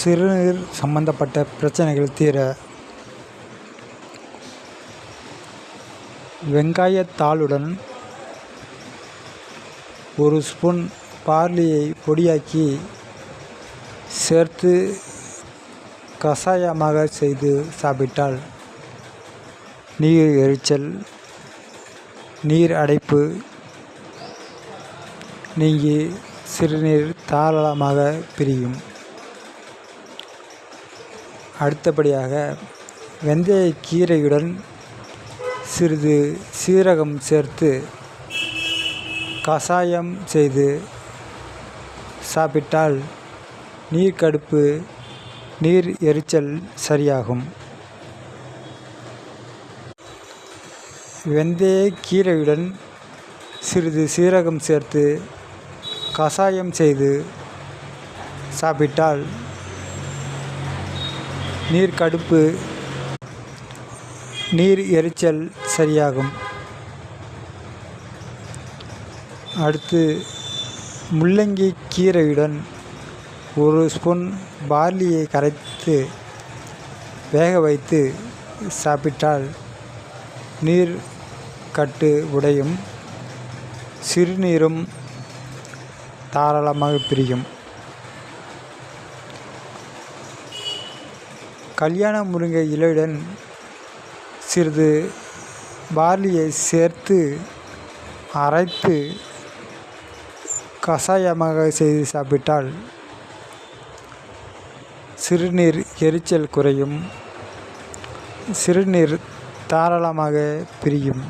சிறுநீர் சம்பந்தப்பட்ட பிரச்சனைகள் தீர வெங்காயத்தாளுடன் ஒரு ஸ்பூன் பார்லியை பொடியாக்கி சேர்த்து கஷாயமாக செய்து சாப்பிட்டால் நீர் எரிச்சல் நீர் அடைப்பு நீங்கி சிறுநீர் தாராளமாக பிரியும். அடுத்தபடியாக வெந்தயக்கீரையுடன் சிறிது சீரகம் சேர்த்து கஷாயம் செய்து சாப்பிட்டால் நீர் கடுப்பு நீர் எரிச்சல் சரியாகும். வெந்தய கீரையுடன் சிறிது சீரகம் சேர்த்து கஷாயம் செய்து சாப்பிட்டால் நீர் கடுப்பு நீர் எரிச்சல் சரியாகும். அடுத்து முள்ளங்கி கீரையுடன் ஒரு ஸ்பூன் பார்லியை கரைத்து வேக வைத்து சாப்பிட்டால் நீர் கட்டு உடையும் சிறுநீரும் தாராளமாக பிரியும். கல்யாண முருங்கை இலையுடன் சிறிது பார்லியை சேர்த்து அரைத்து கஷாயமாக செய்து சாப்பிட்டால் சிறுநீர் எரிச்சல் குறையும். சிறுநீர் தாராளமாக பிரியும்.